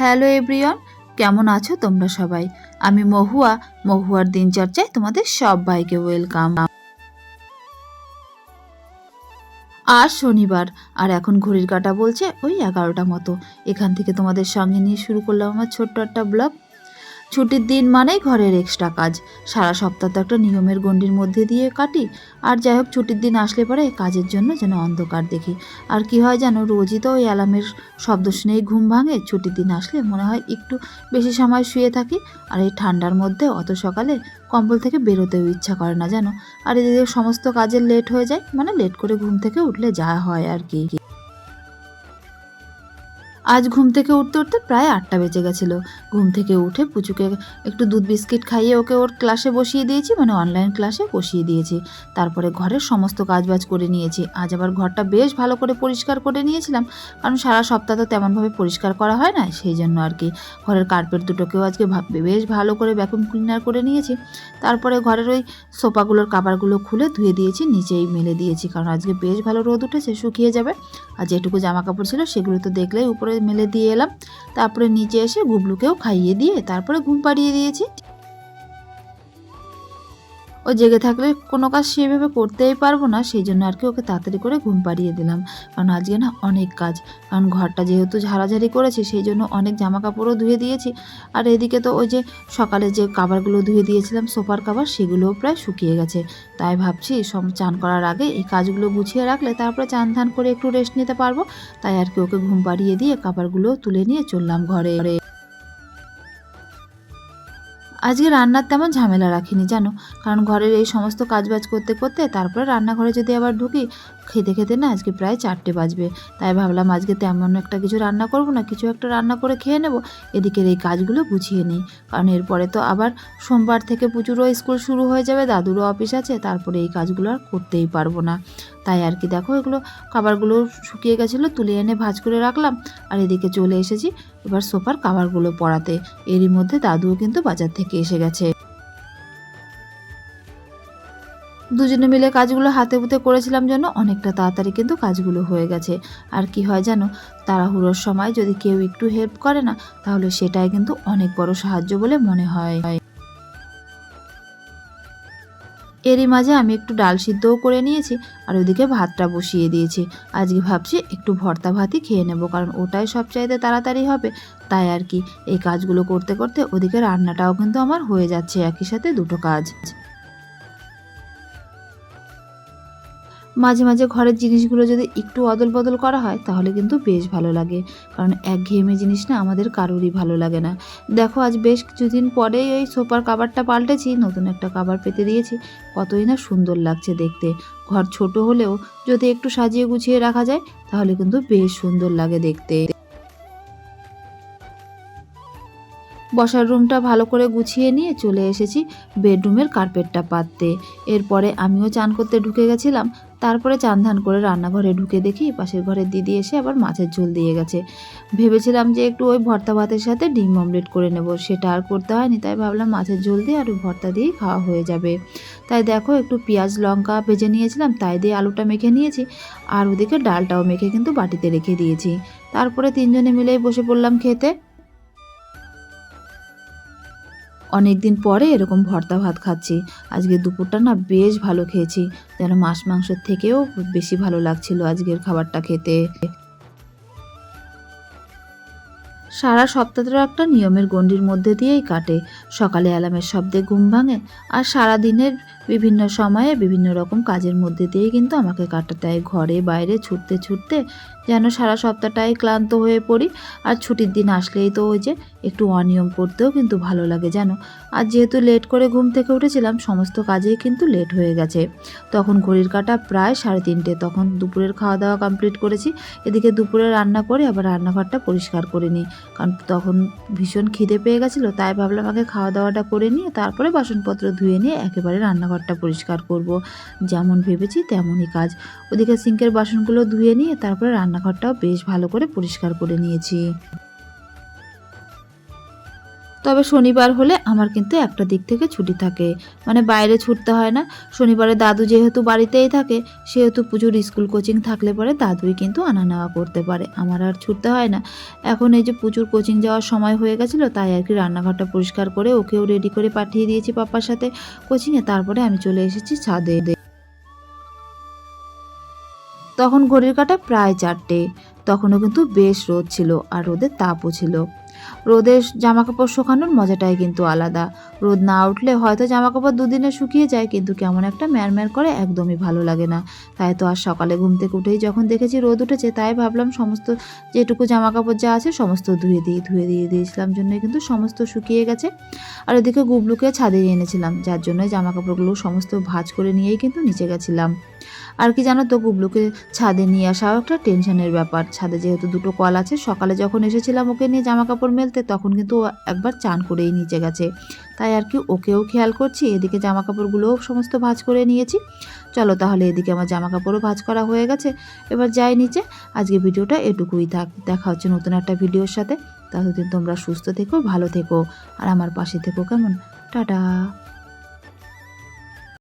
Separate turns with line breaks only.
Hello এব্রিয়ন কেমন আছো তোমরা সবাই? আমি মহুয়া, মহুয়ার দিনচর্চায় তোমাদের সবাইকে ওয়েলকাম। আর শনিবার, আর এখন ঘড়ির কাটা বলছে ওই এগারোটা মতো। এখান থেকে তোমাদের সঙ্গে নিয়ে শুরু করলাম আমার ছোট্ট একটা ব্লগ। ছুটির দিন মানেই ঘরের এক্সট্রা কাজ। সারা সপ্তাহ তো একটা নিয়মের গণ্ডির মধ্যে দিয়ে কাটি। আর যাই হোক, ছুটির দিন আসলে পরে কাজের জন্য যেন অন্ধকার দেখি। আর কি হয় যেন রোজই তো ওই অ্যালার্মের শব্দ শুনেই ঘুম ভাঙে। ছুটির দিন আসলে মনে হয় একটু বেশি সময় শুয়ে থাকি। আর এই ঠান্ডার মধ্যে অত সকালে কম্বল থেকে বেরোতেও ইচ্ছা করে না জানো। আর এদিকে সমস্ত কাজের লেট হয়ে যায়। মানে লেট করে ঘুম থেকে উঠলে যা হয় আর কি। আজ ঘুম থেকে উঠতে উঠতে প্রায় আটটা বেজে গেছিল। ঘুম থেকে উঠে পুচুকে একটু দুধ বিস্কিট খাইয়ে ওকে ওর ক্লাসে বসিয়ে দিয়েছি মানে অনলাইন ক্লাসে বসিয়ে দিয়েছি। তারপরে ঘরের সমস্ত কাজবাজ করে নিয়েছি। আজ আবার ঘরটা বেশ ভালো করে পরিষ্কার করে নিয়েছিলাম, কারণ সারা সপ্তাহ তো তেমনভাবে পরিষ্কার করা হয় না সেই জন্য আর কি। ঘরের কার্পেট দুটোকেও আজকে বেশ ভালো করে ভ্যাকুম ক্লিনার করে নিয়েছি। তারপরে ঘরের ওই সোফাগুলোর কাবারগুলো খুলে ধুয়ে দিয়েছি, নিচেই মেলে দিয়েছি, কারণ আজকে বেশ ভালো রোদ উঠেছে, শুকিয়ে যাবে। আর যেটুকু জামা কাপড় ছিল সেগুলো তো দেখলেই উপরে মেলে দিয়ে এলাম। তারপরে নিচে এসে গুবলুকেও খাইয়ে দিয়ে তারপরে ঘুম পাড়িয়ে দিয়েছি। ও জেগে থাকলে কোনো কাজ সেভাবে করতেই পারব না, সেই জন্য আর কি ওকে তাড়াতাড়ি করে ঘুম পাড়িয়ে দিলাম। কারণ আজকে না অনেক কাজ, কারণ ঘরটা যেহেতু ঝাড়াঝাড়ি করেছি, সেই জন্য অনেক জামা কাপড়ও ধুয়ে দিয়েছি। আর এদিকে তো ওই যে সকালে যে কাবারগুলো ধুয়ে দিয়েছিলাম, সোফার কাবার, সেগুলোও প্রায় শুকিয়ে গেছে। তাই ভাবছি সব চান করার আগে এই কাজগুলো গুছিয়ে রাখলে তারপরে চান ধান করে একটু রেস্ট নিতে পারব। তাই আর কি ওকে ঘুম পাড়িয়ে দিয়ে কাবারগুলো তুলে নিয়ে চললাম ঘরে। আজকে রান্নার তেমন ঝামেলা রাখিনি, জানো? কারণ ঘরের এই সমস্ত কাজবাজ করতে করতে তারপরে রান্নাঘরে যদি আবার ঢুকি খেতে খেতে না আজকে প্রায় চারটে বাজবে। তাই ভাবলাম আজকে তেমন একটা কিছু রান্না করব না, কিছু একটা রান্না করে খেয়ে নেব। এদিকের এই কাজগুলো গুছিয়ে নিই। কারণ এরপরে তো আবার সোমবার থেকে প্রচুরও স্কুল শুরু হয়ে যাবে, দাদুরও অফিস আছে, তারপরে এই কাজগুলো আর করতেই পারব না। তাই আর কি দেখো এগুলো খাবারগুলো শুকিয়ে গেছিল, তুলে এনে ভাজ করে রাখলাম। আর এদিকে চলে এসেছি এবার সোফার কাভারগুলো পড়াতে। এরই মধ্যে দাদুও কিন্তু বাজার থেকে এসে গেছে। দুজনে মিলে কাজগুলো হাতে পুতে করেছিলাম জন্য অনেকটা তাড়াতাড়ি কিন্তু কাজগুলো হয়ে গেছে। আর কি হয় জানো, তাড়াহুড়োর সময় যদি কেউ একটু হেল্প করে না, তাহলে সেটাই কিন্তু অনেক বড় সাহায্য বলে মনে হয়। এরই মাঝে আমি একটু ডাল সিদ্ধও করে নিয়েছি আর ওদিকে ভাতটা বসিয়ে দিয়েছি। আজকে ভাবছি একটু ভর্তা ভাতই খেয়ে নেব, কারণ ওটাই সবচাইতে তাড়াতাড়ি হবে। তাই আর কি, এই কাজগুলো করতে করতে ওদিকে রান্নাটাও কিন্তু আমার হয়ে যাচ্ছে, একই সাথে দুটো কাজ। মাঝে মাঝে ঘরের জিনিসগুলো যদি একটু অদল বদল করা হয়, তাহলে কিন্তু বেশ ভালো লাগে। কারণ একঘেয়েমি জিনিস না আমাদের কারোরই ভালো লাগে না। দেখো, আজ বেশ কিছুদিন পরেই ওই সোফার কাবারটা পাল্টেছি, নতুন একটা কাবার পেতে দিয়েছি। কতই না সুন্দর লাগছে দেখতে। ঘর ছোট হলেও যদি একটু সাজিয়ে গুছিয়ে রাখা যায়, তাহলে কিন্তু বেশ সুন্দর লাগে দেখতে। বসার রুমটা ভালো করে গুছিয়ে নিয়ে চলে এসেছি বেডরুমের কার্পেটটা পাততে। এরপরে আমিও চান করতে ঢুকে গেছিলাম, তারপরে চান ধান করে রান্নাঘরে ঢুকে দেখি পাশের ঘরের দিদি এসে আবার মাছের ঝোল দিয়ে গেছে। ভেবেছিলাম যে একটু ওই ভর্তা ভাতের সাথে ডিম অমলেট করে নেব, সেটা আর করতে হয়নি, তাই ভাবলাম মাছের ঝোল দিয়ে আর ওই ভর্তা দিয়েই খাওয়া হয়ে যাবে। তাই দেখো একটু পেঁয়াজ, লঙ্কা ভেজে নিয়েছিলাম, তাই দিয়ে আলুটা মেখে নিয়েছি, আর ওদিকে ডালটাও মেখে কিন্তু বাটিতে রেখে দিয়েছি। তারপরে তিনজনে মিলেই বসে পড়লাম খেতে। অনেক দিন পরে এরকম ভর্তা ভাত খাচ্ছি। আজকে দুপুরটা না বেশ ভালো খেয়েছি। যেন মাছ মাংসের থেকেও বেশি ভালো লাগছিল আজকের খাবারটা খেতে। সারা সপ্তাহটা একটা নিয়মের গণ্ডির মধ্যে দিয়েই কাটে। সকালে অ্যালার্মের শব্দে ঘুম ভাঙে আর সারা দিনের বিভিন্ন সময়ে বিভিন্ন রকম কাজের মধ্যে দিয়েই কিন্তু আমাকে কাটাতে হয়। ঘরে বাইরে ছুটতে ছুটতে যেন সারা সপ্তাহটাই ক্লান্ত হয়ে পড়ি। আর ছুটির দিন আসলেই তো ওই যে একটু অনিয়ম করতেও কিন্তু ভালো লাগে, জানো? আর যেহেতু লেট করে ঘুম থেকে উঠেছিলাম, সমস্ত কাজেই কিন্তু লেট হয়ে গেছে। তখন ঘড়ির কাটা প্রায় সাড়ে তিনটে, তখন দুপুরের খাওয়া দাওয়া কমপ্লিট করেছি। এদিকে দুপুরে রান্না করে আবার রান্নাঘরটা পরিষ্কার করে নিই। কারণ তখন ভীষণ খিদে পেয়ে গেছিল, তাই ভাবলাম আগে খাওয়া দাওয়াটা করে নিয়ে তারপরে বাসনপত্র ধুয়ে নিয়ে একেবারে রান্নাঘরটা পরিষ্কার করব। যেমন ভেবেছি তেমনই কাজ। ওদিকে সিঙ্কের বাসনগুলো ধুয়ে নিয়ে তারপরে রান্নাঘরটাও বেশ ভালো করে পরিষ্কার করে নিয়েছি। তবে শনিবার হলে আমার কিন্তু একটা দিক থেকে ছুটি থাকে। মানে বাইরে ছুটতে হয় না। শনিবারে দাদু যেহেতু বাড়িতেই থাকে, সেহেতু পুজোর স্কুল কোচিং থাকলে পরে দাদুই কিন্তু আনা নেওয়া করতে পারে। আমার আর ছুটতে হয় না। এখন এই যে পুজোর কোচিং যাওয়ার সময় হয়ে গেছিল, তাই আর কি রান্নাঘরটা পরিষ্কার করে ওকেও রেডি করে পাঠিয়ে দিয়েছি পাপার সাথে কোচিংয়ে। তারপরে আমি চলে এসেছি ছাদে। তখন ঘড়ির কাটা প্রায় চারটে। তখনও কিন্তু বেশ রোদ ছিল আর রোদের তাপও ছিল। রোদের জামা কাপড় শুকানোর মজাটাই কিন্তু আলাদা। রোদ না উঠলে হয়তো জামা কাপড় দুদিনে শুকিয়ে যায়, কিন্তু কেমন একটা ম্যারম্যার করে একদমই ভালো লাগে না। তাই তো আর সকালে ঘুম থেকে উঠেই যখন দেখেছি রোদ উঠেছে, তাই ভাবলাম সমস্ত যেটুকু জামা কাপড় যা আছে সমস্ত ধুয়ে দিই ধুয়ে দিয়ে দিয়েছিলাম। জন্য কিন্তু সমস্ত শুকিয়ে গেছে। আর ওদিকে গুবলুকে ছাদে এনেছিলাম, যার জন্য জামা কাপড়গুলো সমস্ত ভাঁজ করে নিয়েই কিন্তু নিচে গেছিলাম। আর কি জানো তো গুবলুকে ছাদে নিয়ে আসাও একটা টেনশনের ব্যাপার। ছাদে যেহেতু দুটো কল আছে, সকালে যখন এসেছিলাম ওকে নিয়ে জামা কাপড় মেলতে, তখন কিন্তু ও একবার চান করেই নিচে গেছে। তাই আর কি ওকেও খেয়াল করছি, এদিকে জামা কাপড়গুলোও সমস্ত ভাঁজ করে নিয়েছি। চলো তাহলে এদিকে আমার জামা কাপড়ও ভাঁজ করা হয়ে গেছে। এবার যাই নিচে আজকে ভিডিওটা এটুকুই থাক। দেখা হচ্ছে নতুন একটা ভিডিওর সাথে। ততদিন তোমরা সুস্থ থেকো, ভালো থেকো। আর আমার পাশে থেকো কেমন? টাটা।